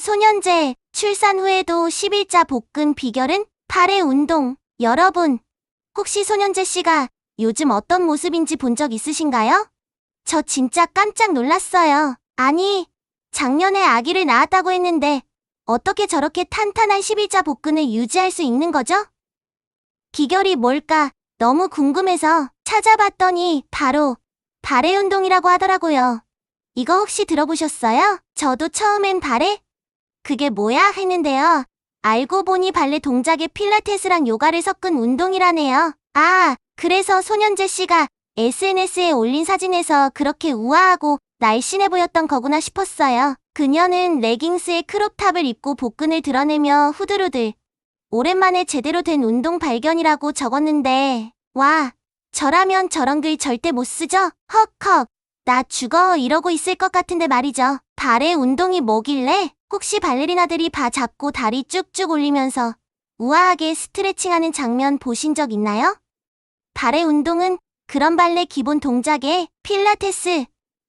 소년제, 출산 후에도 10일자 복근 비결은 발의 운동. 여러분, 혹시 소년제 씨가 요즘 어떤 모습인지 본 적 있으신가요? 저 진짜 깜짝 놀랐어요. 아니, 작년에 아기를 낳았다고 했는데 어떻게 저렇게 탄탄한 10일자 복근을 유지할 수 있는 거죠? 비결이 뭘까 너무 궁금해서 찾아봤더니 바로 발의 운동이라고 하더라고요. 이거 혹시 들어보셨어요? 저도 처음엔 발에 그게 뭐야 했는데요. 알고 보니 발레 동작에 필라테스랑 요가를 섞은 운동이라네요. 아, 그래서 소년재 씨가 SNS에 올린 사진에서 그렇게 우아하고 날씬해 보였던 거구나 싶었어요. 그녀는 레깅스에 크롭탑을 입고 복근을 드러내며 후들후들 오랜만에 제대로 된 운동 발견이라고 적었는데 와, 저라면 저런 글 절대 못 쓰죠? 헉헉. 나 죽어 이러고 있을 것 같은데 말이죠. 발의 운동이 뭐길래? 혹시 발레리나들이 바 잡고 다리 쭉쭉 올리면서 우아하게 스트레칭하는 장면 보신 적 있나요? 발의 운동은 그런 발레 기본 동작에 필라테스,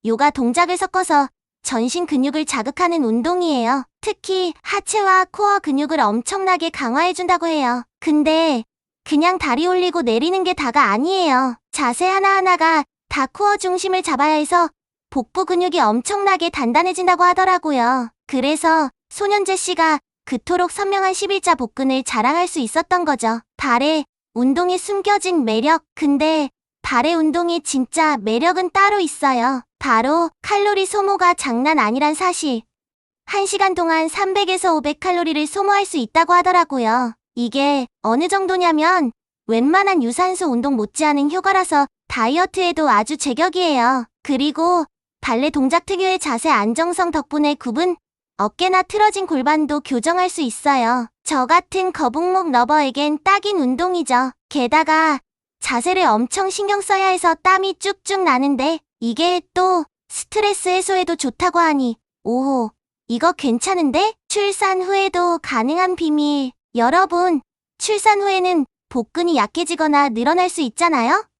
요가 동작을 섞어서 전신 근육을 자극하는 운동이에요. 특히 하체와 코어 근육을 엄청나게 강화해준다고 해요. 근데 그냥 다리 올리고 내리는 게 다가 아니에요. 자세 하나하나가 다 코어 중심을 잡아야 해서 복부 근육이 엄청나게 단단해진다고 하더라고요. 그래서 소년재 씨가 그토록 선명한 11자 복근을 자랑할 수 있었던 거죠. 발에 운동에 숨겨진 매력. 근데 발의 운동이 진짜 매력은 따로 있어요. 바로 칼로리 소모가 장난 아니란 사실. 1시간 동안 300에서 500칼로리를 소모할 수 있다고 하더라고요. 이게 어느 정도냐면 웬만한 유산소 운동 못지않은 효과라서 다이어트에도 아주 제격이에요. 그리고 발레 동작 특유의 자세 안정성 덕분에 굽은 어깨나 틀어진 골반도 교정할 수 있어요. 저 같은 거북목 러버에겐 딱인 운동이죠. 게다가 자세를 엄청 신경 써야 해서 땀이 쭉쭉 나는데 이게 또 스트레스 해소에도 좋다고 하니 오호 이거 괜찮은데? 출산 후에도 가능한 비밀. 여러분, 출산 후에는 복근이 약해지거나 늘어날 수 있잖아요?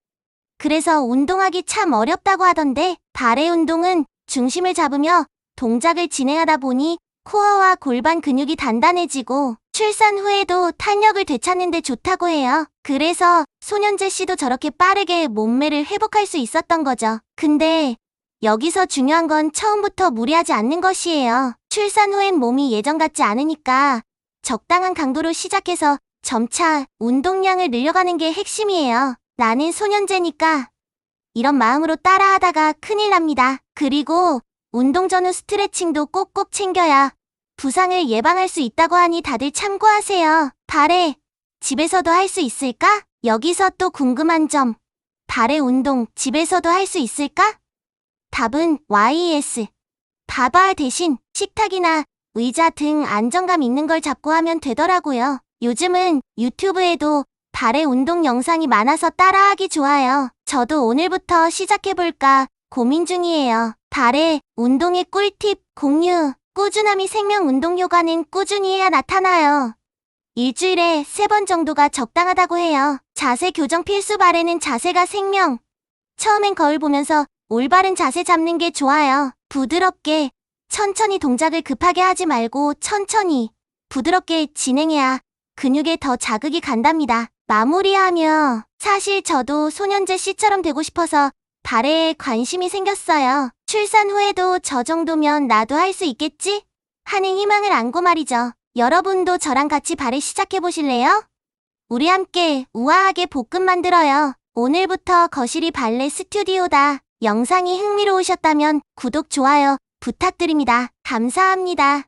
그래서 운동하기 참 어렵다고 하던데 발의 운동은 중심을 잡으며 동작을 진행하다 보니 코어와 골반 근육이 단단해지고 출산 후에도 탄력을 되찾는 데 좋다고 해요. 그래서 소년재 씨도 저렇게 빠르게 몸매를 회복할 수 있었던 거죠. 근데 여기서 중요한 건 처음부터 무리하지 않는 것이에요. 출산 후엔 몸이 예전 같지 않으니까 적당한 강도로 시작해서 점차 운동량을 늘려가는 게 핵심이에요. 나는 소년제니까 이런 마음으로 따라하다가 큰일 납니다. 그리고 운동 전후 스트레칭도 꼭꼭 챙겨야 부상을 예방할 수 있다고 하니 다들 참고하세요. 발에 집에서도 할 수 있을까? 여기서 또 궁금한 점. 발의 운동 집에서도 할 수 있을까? 답은 YES. 바바 대신 식탁이나 의자 등 안정감 있는 걸 잡고 하면 되더라고요. 요즘은 유튜브에도 발의 운동 영상이 많아서 따라하기 좋아요. 저도 오늘부터 시작해볼까 고민 중이에요. 발의 운동의 꿀팁 공유. 꾸준함이 생명 운동 요가는 꾸준히 해야 나타나요. 일주일에 세 번 정도가 적당하다고 해요. 자세 교정 필수 발에는 자세가 생명. 처음엔 거울 보면서 올바른 자세 잡는 게 좋아요. 부드럽게, 천천히 동작을 급하게 하지 말고 천천히, 부드럽게 진행해야 근육에 더 자극이 간답니다. 마무리하며, 사실 저도 소년재 씨처럼 되고 싶어서 발에 관심이 생겼어요. 출산 후에도 저 정도면 나도 할 수 있겠지? 하는 희망을 안고 말이죠. 여러분도 저랑 같이 발을 시작해 보실래요? 우리 함께 우아하게 볶음 만들어요. 오늘부터 거실이 발레 스튜디오다. 영상이 흥미로우셨다면 구독, 좋아요 부탁드립니다. 감사합니다.